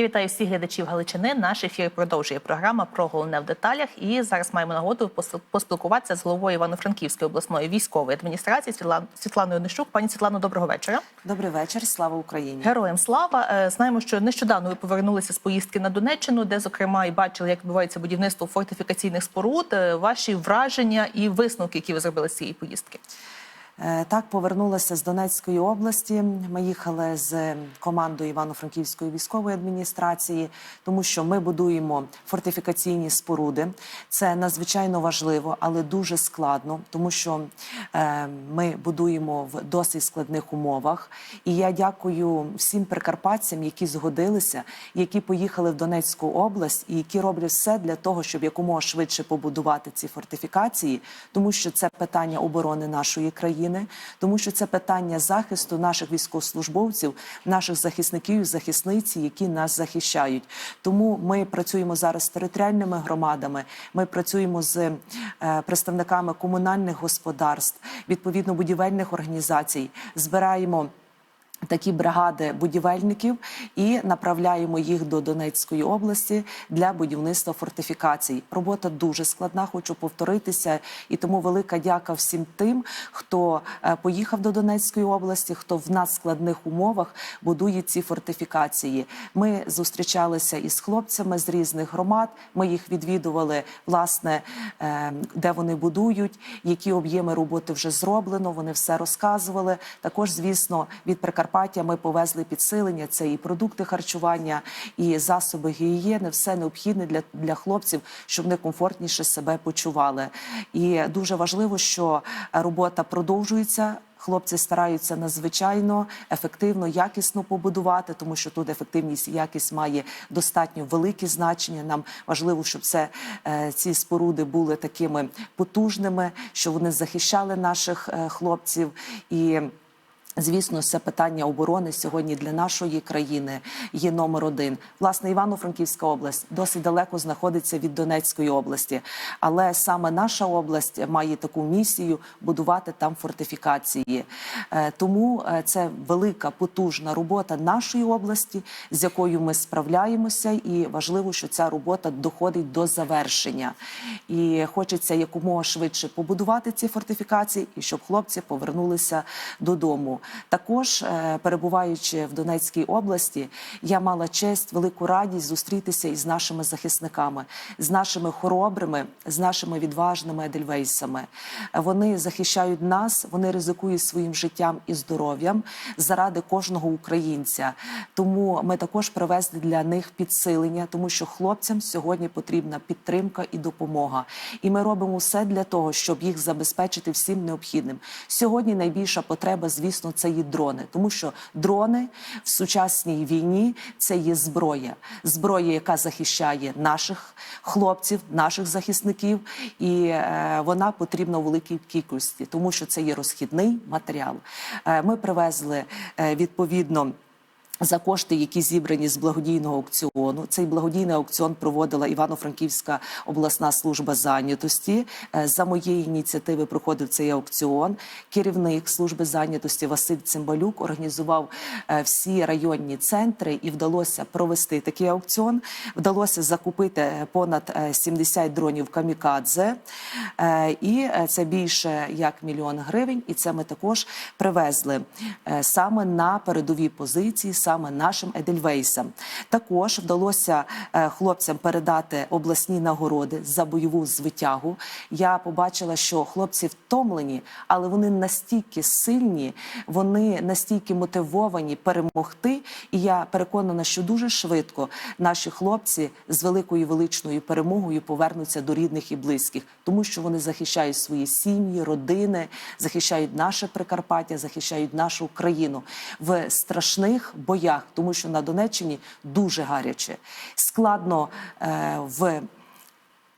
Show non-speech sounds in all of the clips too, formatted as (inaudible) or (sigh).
Я вітаю всіх глядачів Галичини. Наш ефір продовжує програма про головне в деталях. І зараз маємо нагоду пос- поспілкуватися з головою Івано-Франківської обласної військової адміністрації Світлан- Світланою Нищук. Пані Світлано, доброго вечора. Добрий вечір, слава Україні. Героям слава. Е, Знаємо, що нещодавно ви повернулися з поїздки на Донеччину, де зокрема і бачили, як відбувається будівництво фортифікаційних споруд. Е, Ваші враження і висновки, які ви зробили з цієї поїздки. Е, Так, повернулася з Донецької області. Ми їхали з командою Івано-Франківської військової адміністрації, тому що ми будуємо фортифікаційні споруди. Це надзвичайно важливо, але дуже складно, тому що е, ми будуємо в досить складних умовах. І я дякую всім прикарпатцям, які згодилися, які поїхали в Донецьку область і які роблять все для того, щоб якомога швидше побудувати ці фортифікації, тому що це питання оборони нашої країни, тому що це питання захисту наших військовослужбовців, наших захисників захисниці, які нас захищають. Тому ми працюємо зараз з територіальними громадами. Ми працюємо з е, представниками комунальних господарств, відповідно будівельних організацій, збираємо. Такі бригади будівельників і направляємо їх до Донецької області для будівництва фортифікацій. Робота дуже складна, хочу повторитися, і тому велика дяка всім тим, хто е, поїхав до Донецької області, хто в надскладних умовах будує ці фортифікації. Ми зустрічалися із хлопцями з різних громад. Ми їх відвідували, власне, е, де вони будують, які об'єми роботи вже зроблено. Вони все розказували. Також, звісно, від Прикарпаття ми повезли підсилення. Це і продукти харчування, і засоби гігієни, все необхідне для, для хлопців, щоб вони комфортніше себе почували. І дуже важливо, що робота продовжується. Хлопці стараються надзвичайно ефективно, якісно побудувати, тому що тут ефективність і якість має достатньо велике значення. Нам важливо, щоб це е, ці споруди були такими потужними, щоб вони захищали наших е, хлопців і. Звісно, це питання оборони сьогодні для нашої країни є номер один. Власне, Івано-Франківська область досить далеко знаходиться від Донецької області, але саме наша область має таку місію будувати там фортифікації. Е, Тому е, це велика потужна робота нашої області, з якою ми справляємося, і важливо, що ця робота доходить до завершення. І хочеться якомога швидше побудувати ці фортифікації, і щоб хлопці повернулися додому. Також, е, перебуваючи в Донецькій області, я мала честь, велику радість зустрітися із нашими захисниками, з нашими хоробрими, з нашими відважними едельвейсами. Вони захищають нас, вони ризикують своїм життям і здоров'ям заради кожного українця. Тому ми також привезли для них підсилення, тому що хлопцям сьогодні потрібна підтримка і допомога. І ми робимо все для того, щоб їх забезпечити всім необхідним. Сьогодні найбільша потреба, звісно, це є дрони, тому що дрони в сучасній війні це є зброя, зброя, яка захищає наших хлопців, наших захисників, і е, вона потрібна у великій кількості, тому що це є розхідний матеріал. Е, ми привезли е, відповідно. За кошти, які зібрані з благодійного аукціону, цей благодійний аукціон проводила Івано-Франківська обласна служба зайнятості. Е, За моєї ініціативи проходив цей аукціон. Керівник служби зайнятості Василь Цимбалюк організував е, всі районні центри і вдалося провести такий аукціон. Вдалося закупити е, понад е, 70 дронів камікадзе, і це більше як мільйон гривень. І це ми також привезли саме на передові позиції, саме нашим Едельвейсам. Також вдалося е, хлопцям передати обласні нагороди за бойову звитягу. Я побачила, що хлопці втомлені, але вони настільки сильні, вони настільки мотивовані перемогти. І я переконана, що дуже швидко наші хлопці з великою величною перемогою повернуться до рідних і близьких, тому що вони захищають свої сім'ї, родини, захищають наше Прикарпаття, захищають нашу країну в страшних боях, тому що на Донеччині дуже гаряче, складно е, в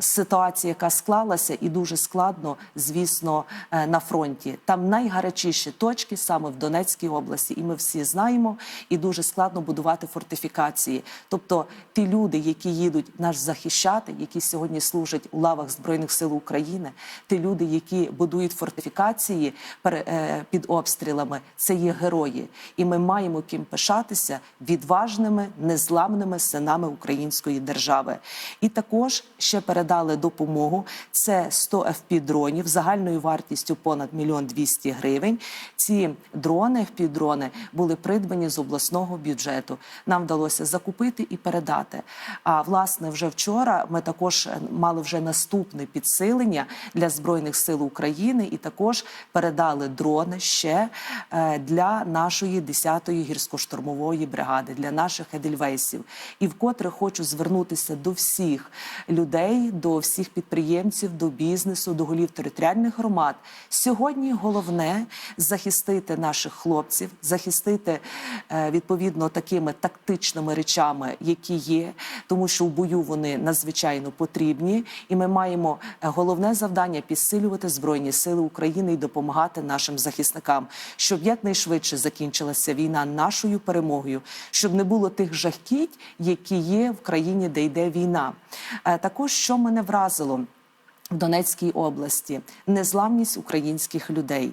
ситуація, яка склалася, і дуже складно, звісно, е, на фронті. Там найгарячіші точки саме в Донецькій області, і ми всі знаємо, і дуже складно будувати фортифікації. Тобто, ті люди, які їдуть нас захищати, які сьогодні служать у лавах збройних сил України, ті люди, які будують фортифікації е, під обстрілами, це є герої, і ми маємо ким пишатися відважними, незламними синами української держави. І також ще передали допомогу. Це 100 FP-дронів загальною вартістю понад мільйон 200 гривень. Ці дрони, FP-дрони, були придбані з обласного бюджету. Нам вдалося закупити і передати. А власне, вже вчора ми також мали вже наступне підсилення для збройних сил України, і також передали дрони ще е, для нашої 10-ї гірсько-штурмової бригади, для наших едельвейсів. І вкотре хочу звернутися до всіх людей, до всіх підприємців, до бізнесу, до голів територіальних громад. Сьогодні головне захистити наших хлопців, захистити е, відповідно такими тактичними речами, які є, тому що в бою вони надзвичайно потрібні, і ми маємо е, головне завдання підсилювати збройні сили України і допомагати нашим захисникам, щоб якнайшвидше закінчилася війна нашою перемогою, щоб не було тих жахіть, які є в країні, де йде війна. Е, Також що мене вразило в Донецькій області незламність українських людей.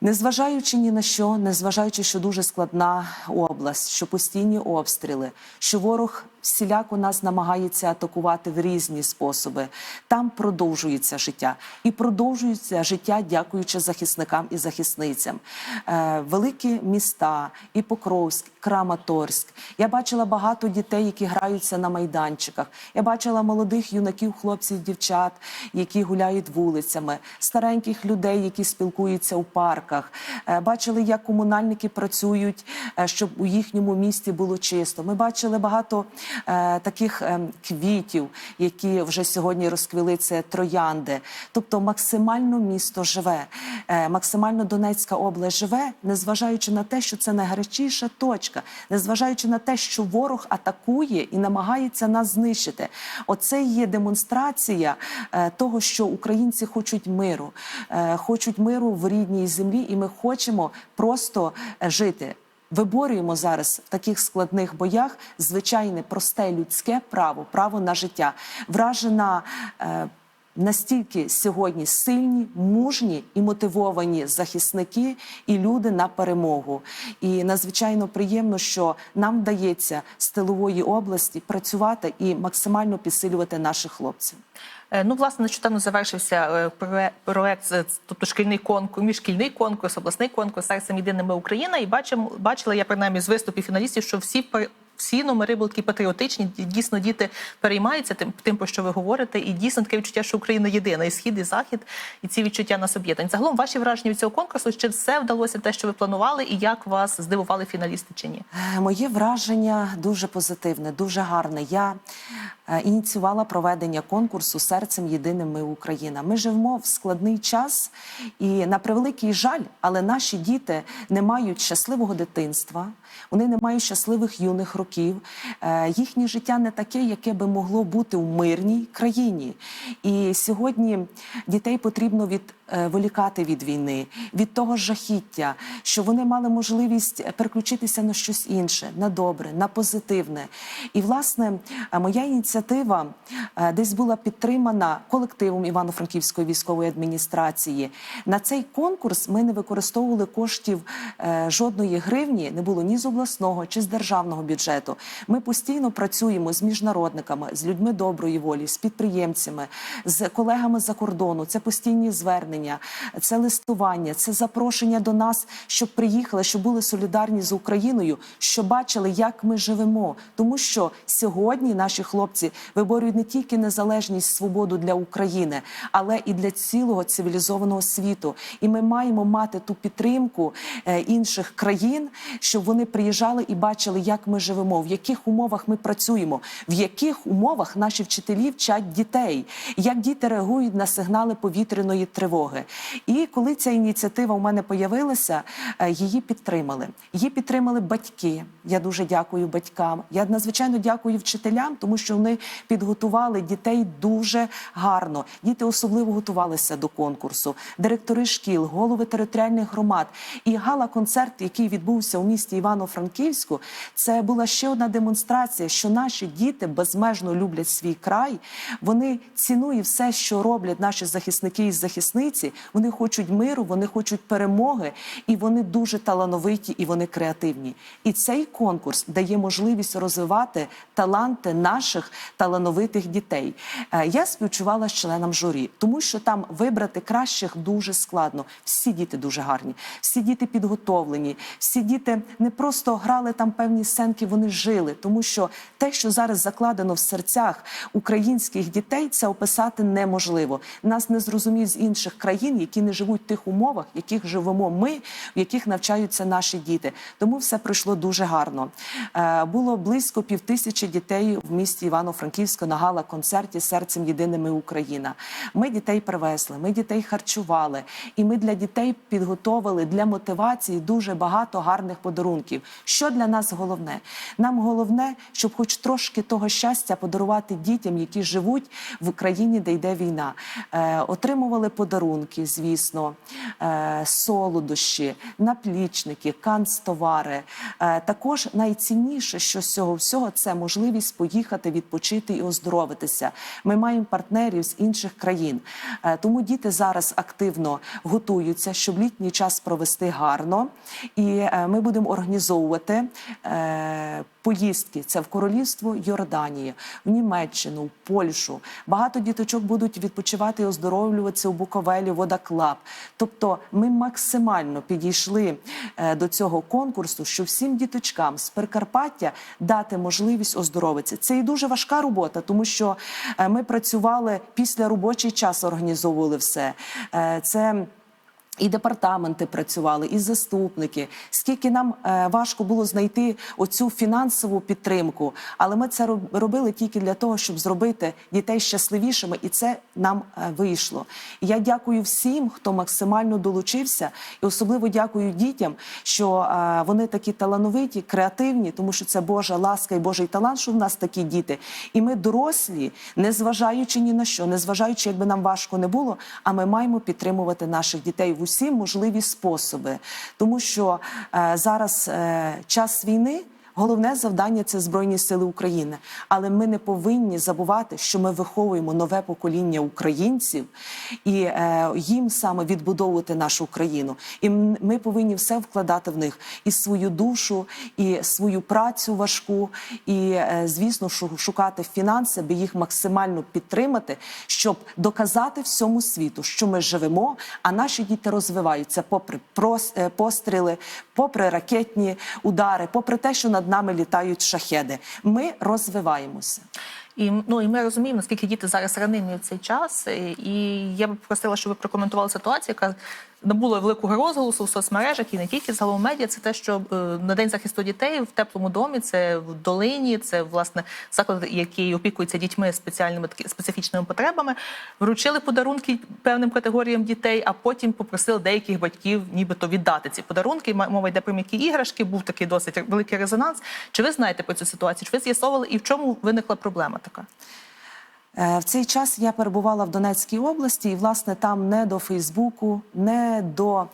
Незважаючи ні на що, незважаючи, що дуже складна область, що постійні обстріли, що ворог всіляко нас намагається атакувати в різні способи. Там продовжується життя і продовжується життя, дякуючи захисникам і захисницям. Е, великі міста, і Покровськ, Краматорськ. Я бачила багато дітей, які граються на майданчиках. Я бачила молодих юнаків, хлопців, дівчат, які гуляють вулицями, стареньких людей, які спілкуються у парках. Е, Бачили, як комунальники працюють, е, щоб у їхньому місті було чисто. Ми бачили багато таких е, квітів, які вже сьогодні розквіли це троянди. Тобто максимально місто живе, е, максимально Донецька область живе, незважаючи на те, що це найгарячіша точка, незважаючи на те, що ворог атакує і намагається нас знищити. Оце є демонстрація е, того, що українці хочуть миру, е, хочуть миру в рідній землі, і ми хочемо просто е, жити. Виборюємо зараз в таких складних боях звичайне просте людське право, право на життя. Вражена е, настільки сьогодні сильні, мужні і мотивовані захисники і люди на перемогу. І надзвичайно приємно, що нам вдається з тилової області працювати і максимально підсилювати наших хлопців. Е, Ну, власне, нещодавно завершився е, проект, тобто шкільний конкурс, міжшкільний конкурс, обласний конкурс серцем єдиними Україна. І бачимо, бачила я принаймні з виступів фіналістів, що всі всі номери були такі патріотичні. Дійсно, діти переймаються тим, тим, про що ви говорите, і дійсно таке відчуття, що Україна єдина, і схід, і захід, і ці відчуття нас об'єднують. Загалом ваші враження від цього конкурсу, чи все вдалося те, що ви планували, і як вас здивували фіналісти чи ні? Е, Моє враження дуже позитивне, дуже гарне. Я е, ініціювала проведення конкурсу Серцем єдиним ми Україна. Ми живемо в складний час, і на превеликий жаль, але наші діти не мають щасливого дитинства, вони не мають щасливих юних років. Е, Їхнє життя не таке, яке би могло бути в мирній країні. І сьогодні дітей потрібно від волікати від війни, від того жахіття, що вони мали можливість переключитися на щось інше, на добре, на позитивне. І власне е, моя ініціатива е, десь була підтримана колективом Івано-Франківської військової адміністрації. На цей конкурс ми не використовували коштів е, жодної гривні, не було ні з обласного, чи з державного бюджету. Ми постійно працюємо з міжнародниками, з людьми доброї волі, з підприємцями, з колегами за кордону. Це постійні звернення, це листування, це запрошення до нас, щоб приїхали, щоб були солідарні з Україною, щоб бачили, як ми живемо. Тому що сьогодні наші хлопці виборюють не тільки незалежність, свободу для України, але і для цілого цивілізованого світу. І ми маємо мати ту підтримку е, інших країн, щоб вони приїжджали і бачили, як ми живемо, в яких умовах ми працюємо, в яких умовах наші вчителі вчать дітей, як діти реагують на сигнали повітряної тривоги. Перемоги. І коли ця ініціатива у мене появилася, е, її підтримали. Її підтримали батьки. Я дуже дякую батькам. Я надзвичайно дякую вчителям, тому що вони підготували дітей дуже гарно. Діти особливо готувалися до конкурсу. Директори шкіл, голови територіальних громад і гала-концерт, який відбувся у місті Івано-Франківську, це була ще одна демонстрація, що наші діти безмежно люблять свій край. Вони цінують все, що роблять наші захисники і захисниці. Вони хочуть миру, вони хочуть перемоги, і вони дуже талановиті і вони креативні. І цей конкурс дає можливість розвивати таланти наших талановитих дітей. Е, Я співчувала з членам журі, тому що там вибрати кращих дуже складно. Всі діти дуже гарні, всі діти підготовлені, всі діти не просто грали там певні сценки, вони жили, тому що те, що зараз закладено в серцях українських дітей, це описати неможливо. Нас не зрозуміють з інших країн, які не живуть в тих умовах, в яких живемо ми, в яких навчаються наші діти. Тому все пройшло дуже гарно. Е, Було близько півтисячі дітей в місті Івано-Франківську на гала-концерті Серцем єдиними Україна. Ми дітей привезли, ми дітей харчували, і ми для дітей підготовили для мотивації дуже багато гарних подарунків. Що для нас головне? Нам головне, щоб хоч трошки того щастя подарувати дітям, які живуть в Україні, де йде війна. Е, отримували подарунки, звісно, е, солодощі, наплічники, канцтовари. Е, також найцінніше, що з цього всього, це можливість поїхати відпочити і оздоровитися. Ми маємо партнерів з інших країн. Е, тому діти зараз активно готуються, щоб літній час провести гарно. І ми будемо організовувати. Поїздки це в королівство Йорданії, в Німеччину, в Польщу. Багато діточок будуть відпочивати і оздоровлюватися у Буковелі, Водоклаб. Тобто, ми максимально підійшли е, до цього конкурсу, що всім діточкам з Прикарпаття дати можливість оздоровитися. Це і дуже важка робота, тому що е, ми працювали після робочий час, організовували все. Е, Це і департаменти працювали, і заступники. Скільки нам е, важко було знайти оцю фінансову підтримку, але ми це робили тільки для того, щоб зробити дітей щасливішими, і це нам е, вийшло. Я дякую всім, хто максимально долучився, і особливо дякую дітям, що е, вони такі талановиті, креативні, тому що це Божа ласка і Божий талант, що в нас такі діти. І ми дорослі, не зважаючи ні на що, не зважаючи, якби нам важко не було, а ми маємо підтримувати наших дітей в усі можливі способи, тому що е, зараз е, час війни. Головне завдання це Збройні Сили України. Але ми не повинні забувати, що ми виховуємо нове покоління українців і е, їм саме відбудовувати нашу країну. І ми повинні все вкладати в них і свою душу, і свою працю важку, і е, звісно, шу- шукати фінанси, аби їх максимально підтримати, щоб доказати всьому світу, що ми живемо, а наші діти розвиваються попри е, постріли, попри ракетні удари, попри те, що над нами літають шахеди. Ми розвиваємося. І ну і ми розуміємо, наскільки діти зараз ранимі в цей час. І я б просила, щоб ви прокоментували ситуацію, яка набула великого розголосу в соцмережах і не тільки загалом медіа. Це те, що е, на день захисту дітей в теплому домі, це в долині, це власне заклад, який опікується дітьми спеціальними специфічними потребами, вручили подарунки певним категоріям дітей, а потім попросили деяких батьків, нібито віддати ці подарунки. Мова йде про м'які іграшки. Був такий досить великий резонанс. Чи ви знаєте про цю ситуацію? Чи ви з'ясовували і в чому виникла проблема така? Е, В цей час я перебувала в Донецькій області, і власне там не до Фейсбуку, не до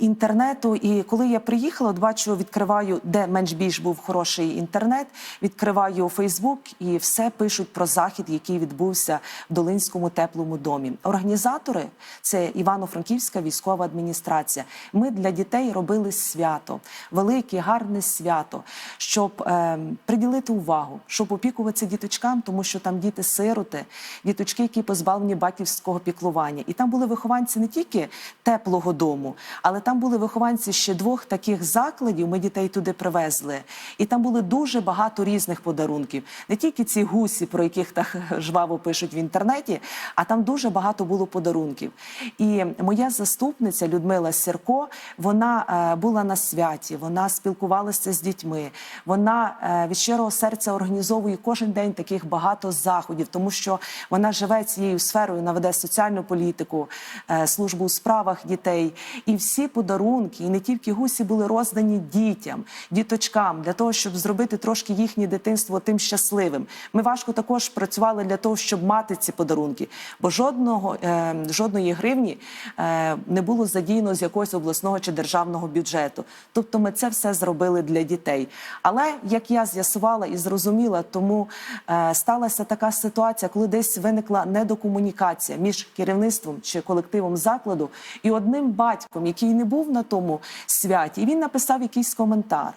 інтернету. І коли я приїхала, от бачу, відкриваю, де менш більш був хороший інтернет, відкриваю Фейсбук і все пишуть про захід, який відбувся в Долинському теплому домі. Організатори це Івано-Франківська військова адміністрація. Ми для дітей робили свято, велике, гарне свято, щоб е, приділити увагу, щоб опікуватися діточкам, тому що там діти-сироти, діточки, які позбавлені батьківського піклування. І там були вихованці не тільки теплого дому, Але там були вихованці ще двох таких закладів. Ми дітей туди привезли, і там були дуже багато різних подарунків. Не тільки ці гусі, про яких так (laughs) жваво пишуть в інтернеті, а там дуже багато було подарунків. І моя заступниця Людмила Сірко, вона е, була на святі, вона спілкувалася з дітьми. Вона е, від щирого серця організовує кожен день таких багато заходів, тому що вона живе цією сферою, вона веде соціальну політику, е, службу у справах дітей. І всі подарунки, і не тільки гусі, були роздані дітям, діточкам для того, щоб зробити трошки їхнє дитинство тим щасливим. Ми важко також працювали для того, щоб мати ці подарунки, бо жодного е, жодної гривні е, не було задіяно з якогось обласного чи державного бюджету. Тобто, ми це все зробили для дітей. Але як я з'ясувала і зрозуміла, тому е, сталася така ситуація, коли десь виникла недокомунікація між керівництвом чи колективом закладу і одним батьком, який не був на тому святі, він написав якийсь коментар.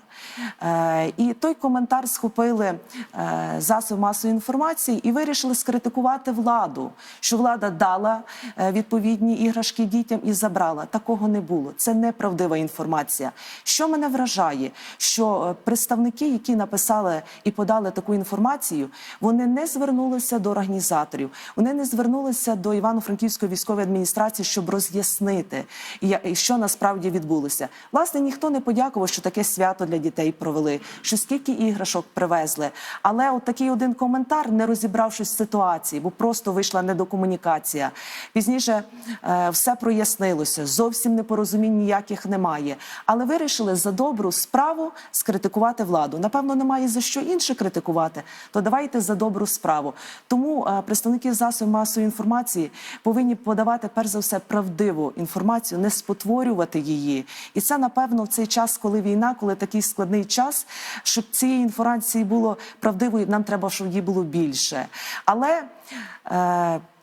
Е, і той коментар схопили е, засоби масової інформації і вирішили скритикувати владу, що влада дала е, відповідні іграшки дітям і забрала. Такого не було. Це неправдива інформація. Що мене вражає, що е, представники, які написали і подали таку інформацію, вони не звернулися до організаторів, вони не звернулися до Івано-Франківської військової адміністрації, щоб роз'яснити, що насправді відбулося. Власне, ніхто не подякував, що таке свято для дітей провели, що скільки іграшок привезли. Але от такий один коментар, не розібравшись в ситуації, бо просто вийшла недокомунікація. Пізніше е, все прояснилося, зовсім непорозумінь ніяких немає. Але вирішили за добру справу скритикувати владу. Напевно, немає за що інше критикувати. То давайте за добру справу. Тому е, представники засобів масової інформації повинні подавати перш за все правдиву інформацію, не спотворювати її. І це напевно в цей час, коли війна, коли такий складний час, щоб цієї інформації було правдивою, нам треба, щоб її було більше. Але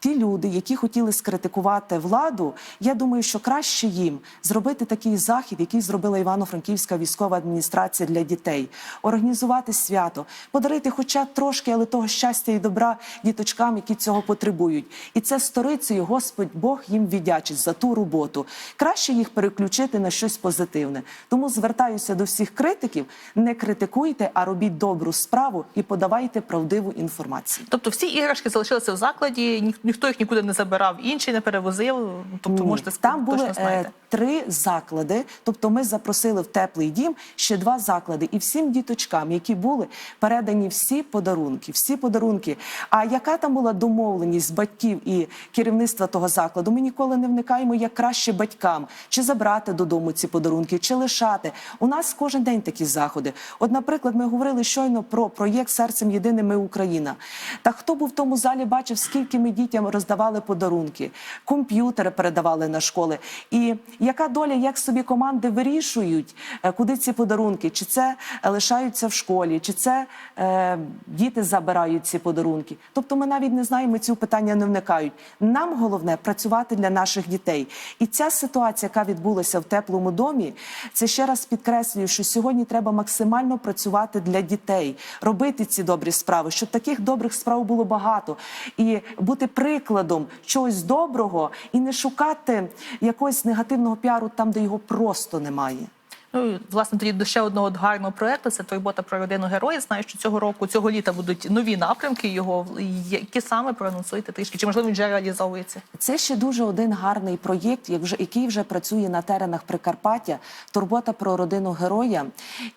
ті люди, які хотіли скритикувати владу, я думаю, що краще їм зробити такий захід, який зробила Івано-Франківська військова адміністрація для дітей, організувати свято, подарити, хоча трошки, але того щастя і добра діточкам, які цього потребують. І це сторицею Господь Бог їм віддячить за ту роботу. Краще їх переключити на щось позитивне. Тому звертаюся до всіх критиків: не критикуйте, а робіть добру справу і подавайте правдиву інформацію. Тобто всі іграшки залишилися в закладі, ні, ніхто їх нікуди не забирав, інший не перевозив. Тобто, Ні. можете там були точно знаєте. е, три заклади. Тобто, ми запросили в теплий дім ще два заклади, і всім діточкам, які були передані всі подарунки, всі подарунки. А яка там була домовленість батьків і керівництва того закладу? Ми ніколи не вникаємо, як краще батькам чи забрати додому ці подарунки, чи лишати. У нас кожен день такі заходи. От, наприклад, ми говорили щойно про проєкт Серцем єдиним ми Україна. Та хто був в тому залі, бачив, скільки ми дітям роздавали подарунки, комп'ютери передавали на школи. І яка доля, як собі команди вирішують, е, куди ці подарунки? Чи це е, лишаються в школі, чи це е, діти забирають ці подарунки? Тобто ми навіть не знаємо, ці питання не вникають. Нам головне працювати для наших дітей. І ця ситуація, яка відбулася в теплому домі, це ще раз підкреслюю, що сьогодні треба максимально працювати для дітей, робити ці добрі справи, щоб таких добрих справ було багато, і бути прикладом чогось доброго, і не шукати якогось негативного піару там, де його просто немає. Ну власне тоді до ще одного гарного проекту. Це турбота про родину героїв. Знаю, що цього року, цього літа будуть нові напрямки. Його які саме проанонсуєте трішки? Чи можливо він вже реалізовується? Це ще дуже один гарний проєкт, який вже працює на теренах Прикарпаття. Турбота про родину героя.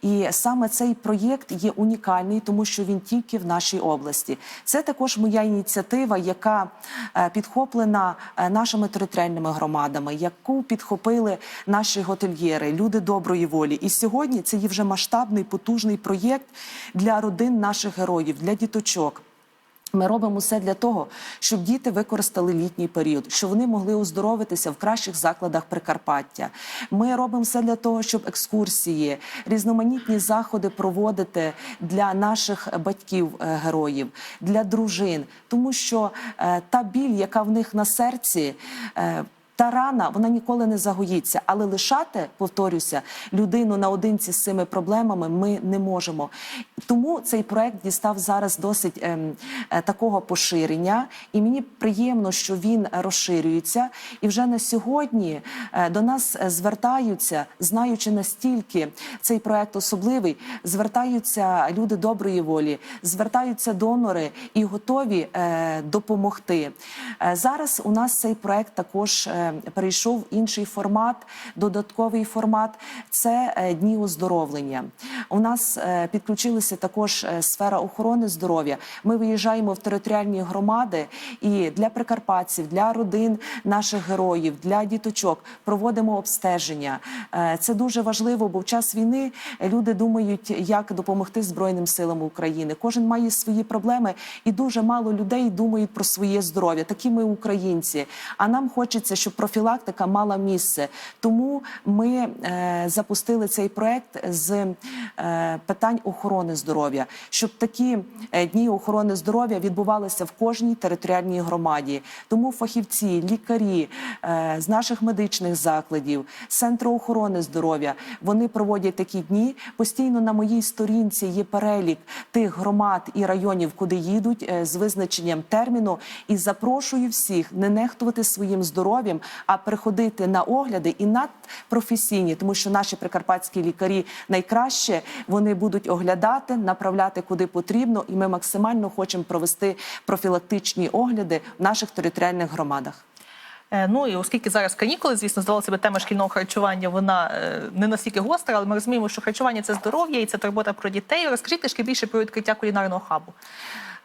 І саме цей проєкт є унікальний, тому що він тільки в нашій області. Це також моя ініціатива, яка е, підхоплена е, нашими територіальними громадами, яку підхопили наші готельєри, люди доброї волі. І сьогодні це є вже масштабний потужний проєкт для родин наших героїв, для діточок. Ми робимо все для того, щоб діти використали літній період, щоб вони могли оздоровитися в кращих закладах Прикарпаття. Ми робимо все для того, щоб екскурсії, різноманітні заходи проводити для наших батьків е, героїв, для дружин, тому що е, та біль, яка в них на серці. Е, та рана вона ніколи не загоїться. Але лишати, повторюся, людину наодинці з цими проблемами ми не можемо. Тому цей проект дістав зараз досить ем, е, такого поширення, і мені приємно, що він розширюється. І вже на сьогодні е, до нас е, звертаються, знаючи настільки цей проект особливий, звертаються люди доброї волі, звертаються донори і готові е, допомогти. Е, зараз у нас цей проект також е, перейшов інший формат, додатковий формат це е, дні оздоровлення. У нас е, підключилася також е, сфера охорони здоров'я. Ми виїжджаємо в територіальні громади і для прикарпатців, для родин наших героїв, для діточок проводимо обстеження. Це дуже важливо, бо в час війни люди думають, як допомогти Збройним силам України. Кожен має свої проблеми, і дуже мало людей думають про своє здоров'я. Такі ми українці. А нам хочеться, щоб профілактика мала місце. Тому ми е, запустили цей проект з е, питань охорони здоров'я, щоб такі е, дні охорони здоров'я відбувалися в кожній територіальній громаді. Тому фахівці, лікарі е, з наших медичних закладів, центру охорони здоров'я вони проводять такі дні. Постійно на моїй сторінці є перелік тих громад і районів, куди їдуть е, з визначенням терміну. І запрошую всіх не нехтувати своїм здоров'ям, а приходити на огляди і надпрофесійні, тому що наші прикарпатські лікарі найкраще вони будуть оглядати, направляти куди потрібно, і ми максимально хочемо провести профілактичні огляди в наших територіальних громадах. Е, Ну і оскільки зараз канікули, звісно, здавалося б, тема шкільного харчування вона е, не настільки гостра, але ми розуміємо, що харчування це здоров'я і це турбота про дітей. Розкажіть трішки більше про відкриття кулінарного хабу.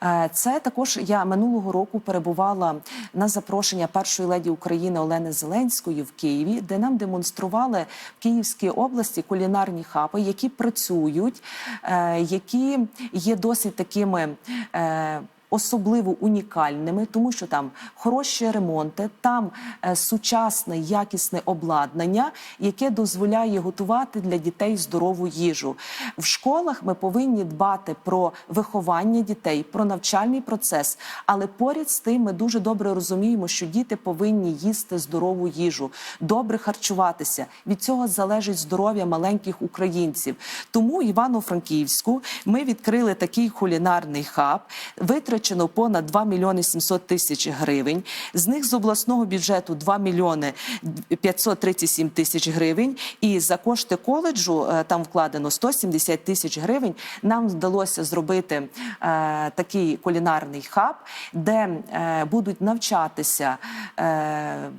Е, Це також я минулого року перебувала на запрошення першої леді України Олени Зеленської в Києві, де нам демонстрували в Київській області кулінарні хапи, які працюють, е, які є досить такими. Особливо унікальними, тому що там хороші ремонти, там е, сучасне якісне обладнання, яке дозволяє готувати для дітей здорову їжу. В школах ми повинні дбати про виховання дітей, про навчальний процес. Але поряд з тим ми дуже добре розуміємо, що діти повинні їсти здорову їжу, добре харчуватися. Від цього залежить здоров'я маленьких українців. Тому Івано-Франківську ми відкрили такий кулінарний хаб. Витрачено понад 2 мільйони 700 тисяч гривень. З них з обласного бюджету 2 мільйони 537 тисяч гривень. І за кошти коледжу е, там вкладено 170 тисяч гривень. Нам вдалося зробити е, такий кулінарний хаб, де е, будуть навчатися. Е,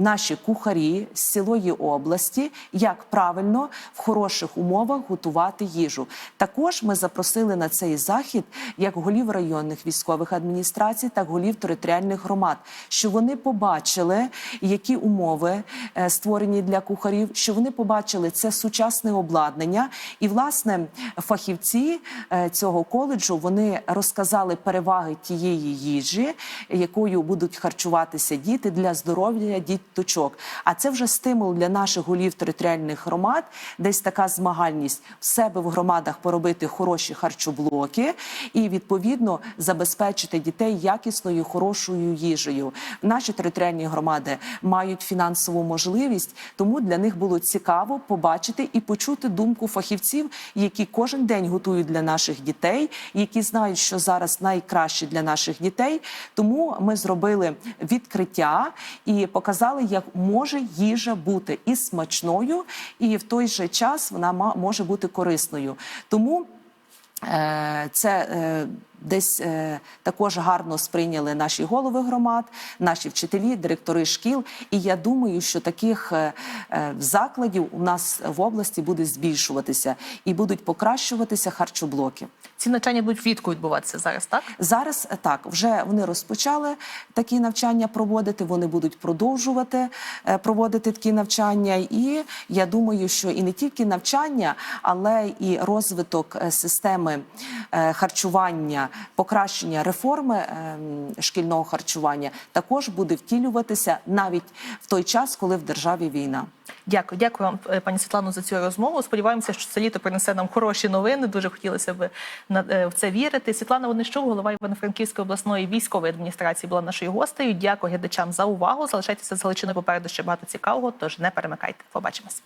Наші кухарі з цілої області, як правильно в хороших умовах готувати їжу. Також ми запросили на цей захід як голів районних військових адміністрацій, так голів територіальних громад, що вони побачили, які умови е, створені для кухарів, що вони побачили це сучасне обладнання. І власне фахівці е, цього коледжу вони розказали переваги тієї їжі, якою будуть харчуватися діти для здоров'я діточок. А це вже стимул для наших голів територіальних громад, десь така змагальність в себе в громадах поробити хороші харчоблоки і відповідно забезпечити дітей якісною хорошою їжею. Наші територіальні громади мають фінансову можливість, тому для них було цікаво побачити і почути думку фахівців, які кожен день готують для наших дітей, які знають, що зараз найкраще для наших дітей. Тому ми зробили відкриття і показали, як може їжа бути і смачною, і в той же час вона може бути корисною. Тому Е, Це е, десь е, також гарно сприйняли наші голови громад, наші вчителі, директори шкіл. І я думаю, що таких е, е, закладів у нас в області буде збільшуватися і будуть покращуватися харчоблоки. Ці навчання будуть влітку відбуватися зараз, так? Зараз е, так вже вони розпочали такі навчання проводити. Вони будуть продовжувати е, проводити такі навчання. І я думаю, що і не тільки навчання, але і розвиток е, системи е, харчування покращення реформи ем, шкільного харчування також буде втілюватися навіть в той час, коли в державі війна. Дякую, дякую вам, е, пані Світлано, за цю розмову. Сподіваємося, що це літо принесе нам хороші новини. Дуже хотілося б е, в це вірити. Світлана Онищук, голова Івано-Франківської обласної військової адміністрації, була нашою гостею. Дякую глядачам за увагу. Залишайтеся з Галичиною попереду ще багато цікавого. Тож не перемикайте. Побачимось.